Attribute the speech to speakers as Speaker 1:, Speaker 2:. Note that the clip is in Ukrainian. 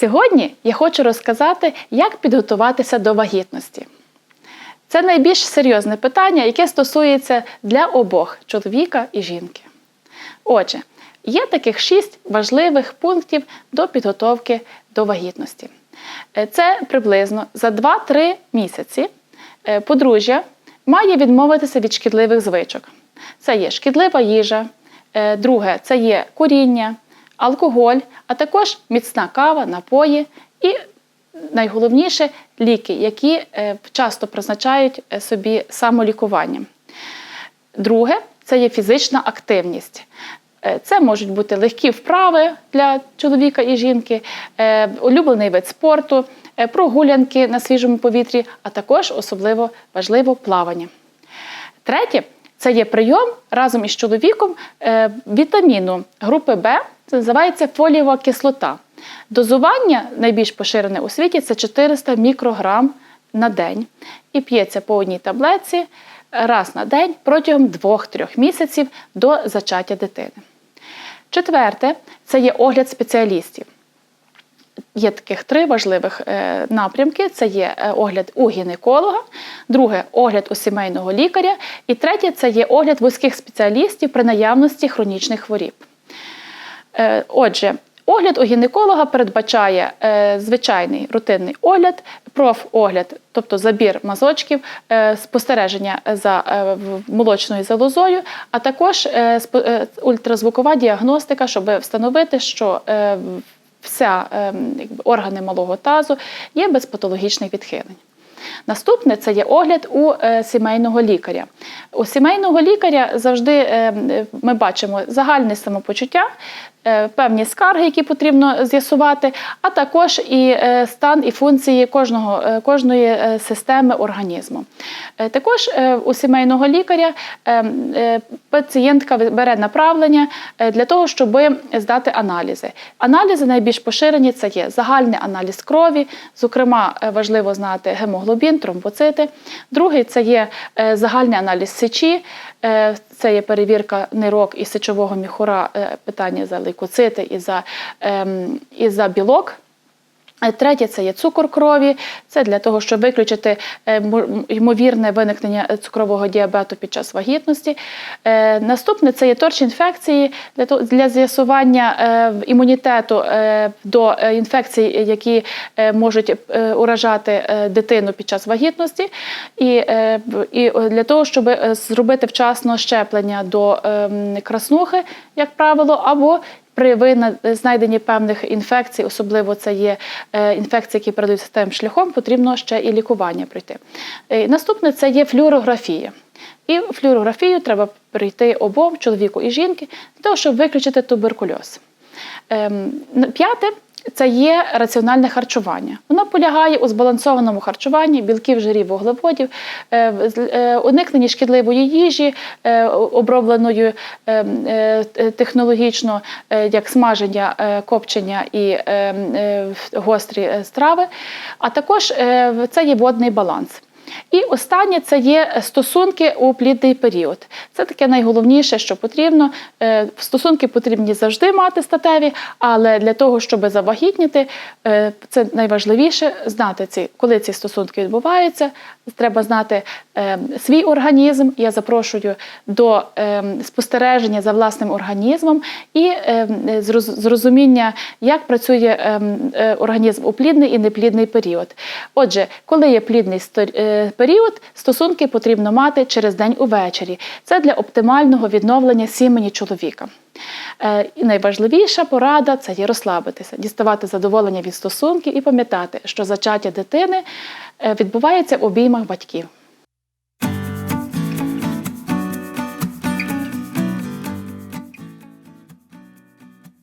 Speaker 1: Сьогодні я хочу розказати, як підготуватися до вагітності. Це найбільш серйозне питання, яке стосується для обох чоловіка і жінки. Отже, є таких шість важливих пунктів до підготовки до вагітності. Е, Це приблизно за 2-3 місяці е, подружжя має відмовитися від шкідливих звичок. Це є шкідлива їжа, е, друге це є куріння, алкоголь, а також міцна кава, напої і найголовніше ліки, які е, часто призначають е, собі самолікування. Друге це є фізична активність. Е, Це можуть бути легкі вправи для чоловіка і жінки, улюблений вид спорту, прогулянки на свіжому повітрі, а також особливо важливо плавання. Третє це є прийом разом із чоловіком е, вітаміну групи Б, це називається фолієва кислота. Дозування найбільш поширене у світі це 400 мікрограм на день. І п'ється по одній таблетці раз на день протягом 2-3 місяців до зачаття дитини. Четверте це є огляд спеціалістів. Є таких три важливих е, напрямки: це є е, огляд у гінеколога, друге огляд у сімейного лікаря, і третє це є огляд вузьких спеціалістів при наявності хронічних хворіб. Е, Отже, огляд у гінеколога передбачає звичайний рутинний огляд, профогляд, тобто забір мазочків, спостереження за молочною залозою, а також ультразвукова діагностика, щоб встановити, що вся е, якби, органи малого тазу є без патологічних відхилень. Наступне це є огляд у е, сімейного лікаря. У сімейного лікаря завжди е, е, ми бачимо загальне самопочуття, певні скарги, які потрібно з'ясувати, а також і е, стан і функції кожного, е, кожної е, системи організму. Е, Також е, у сімейного лікаря е, е, пацієнтка бере направлення е, для того, щоб здати аналізи. Аналізи найбільш поширені це є загальний аналіз крові, зокрема, е, важливо знати гемоглобін, тромбоцити. Другий це є е, загальний аналіз сечі, е, це є перевірка нирок і сечового міхура, е, питання за лейкоцити і за, ем, і за білок. Е, Третє це є цукор крові. Це для того, щоб виключити е, ймовірне виникнення е, цукрового діабету під час вагітності. Наступне це є торч інфекції для з'ясування імунітету до інфекцій, які можуть уражати дитину під час вагітності, і, для того, щоб зробити вчасно щеплення до ем, краснухи, як правило, або при знайденні певних інфекцій, особливо це є е, інфекції, які передаються тим шляхом, потрібно ще і лікування пройти. Е, Наступне це є флюорографія. І флюорографію треба пройти обом чоловіку і жінки для того, щоб виключити туберкульоз. Ем, П'яте це є раціональне харчування. Воно полягає у збалансованому харчуванні білків, жирів, вуглеводів, е, е, уникненні шкідливої їжі, е, обробленої е, технологічно, як смаження, копчення і гострі страви, а також це є водний баланс. І останнє це є стосунки у плідний період. Це таке найголовніше, що потрібно. Е, Стосунки потрібні завжди мати статеві, але для того, щоб завагітніти, е, це найважливіше знати ці, коли ці стосунки відбуваються. Треба знати е, свій організм. Я запрошую до е, спостереження за власним організмом і е, зрозуміння, як працює е, організм у плідний і неплідний період. Отже, коли є плідний е, період, стосунки потрібно мати через день увечері. Це для оптимального відновлення сімені чоловіка. Е, І найважливіша порада це є розслабитися, діставати задоволення від стосунків і пам'ятати, що зачаття дитини відбувається в обіймах батьків.